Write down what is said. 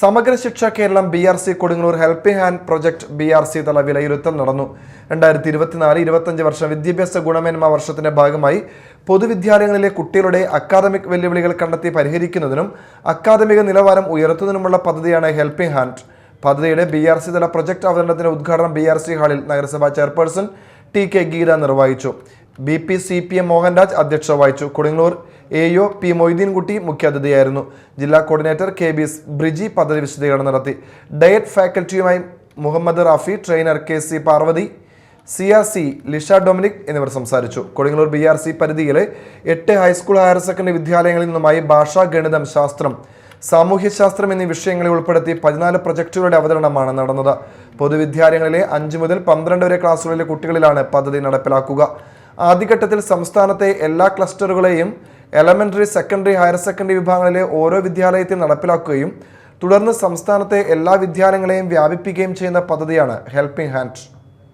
Samagra Shiksha Keralam B R C Kodungallur helping hand project B R C തല വിലയിരുത്തൽ നടന്നു. രണ്ടായിരത്തി ഇരുപത്തിനാല് ഇരുപത്തഞ്ച് വർഷം വിദ്യാഭ്യാസ ഗുണമേന്മ വർഷത്തിന്റെ ഭാഗമായി പൊതുവിദ്യാലയങ്ങളിലെ കുട്ടികളുടെ അക്കാദമിക് വെല്ലുവിളികൾ കണ്ടെത്തി പരിഹരിക്കുന്നതിനും അക്കാദമിക നിലവാരം ഉയർത്തുന്നതിനുമുള്ള പദ്ധതിയാണ് ഹെൽപ്പിംഗ് ഹാൻഡ് പദ്ധതിയുടെ ബി ആർ സി തല പ്രൊജക്ട് അവതരണത്തിന്റെ ഉദ്ഘാടനം ബി ആർ സി ഹാളിൽ നഗരസഭാ ചെയർപേഴ്സൺ ടി കെ ഗീത നിർവഹിച്ചു. B P C P M Mohanraj അധ്യക്ഷത വഹിച്ചു. Kodungallur A O P Moideenkutty മുഖ്യാതിഥിയായിരുന്നു. ജില്ലാ കോർഡിനേറ്റർ കെ ബി ബ്രിജി പദ്ധതി വിശദീകരണം നടത്തി. Diet ഫാക്കൽറ്റിയുമായി Muhammad Rafi trainer K C Parvathy C R C Lisha Dominic എന്നിവർ സംസാരിച്ചു. കൊടുങ്ങല്ലൂർ ബി ആർ സി പരിധിയിലെ എട്ട് ഹൈസ്കൂൾ ഹയർ സെക്കൻഡറി വിദ്യാലയങ്ങളിൽ നിന്നുമായി ഭാഷ ഗണിതം ശാസ്ത്രം സാമൂഹ്യശാസ്ത്രം എന്നീ വിഷയങ്ങളെ ഉൾപ്പെടുത്തി പതിനാല് പ്രൊജക്ടുകളുടെ അവതരണമാണ് നടന്നത്. പൊതുവിദ്യാലയങ്ങളിലെ അഞ്ച് മുതൽ പന്ത്രണ്ട് വരെ ക്ലാസ്സുകളിലെ കുട്ടികളിലാണ് പദ്ധതി നടപ്പിലാക്കുക. ആദ്യഘട്ടത്തിൽ സംസ്ഥാനത്തെ എല്ലാ ക്ലസ്റ്ററുകളെയും എലമെന്ററി സെക്കൻഡറി ഹയർ സെക്കൻഡറി വിഭാഗങ്ങളിലെ ഓരോ വിദ്യാലയത്തിൽ നടപ്പിലാക്കുകയും തുടർന്ന് സംസ്ഥാനത്തെ എല്ലാ വിദ്യാലയങ്ങളെയും വ്യാപിപ്പിക്കുകയും ചെയ്യുന്ന പദ്ധതിയാണ് ഹെൽപ്പിംഗ് ഹാൻഡ്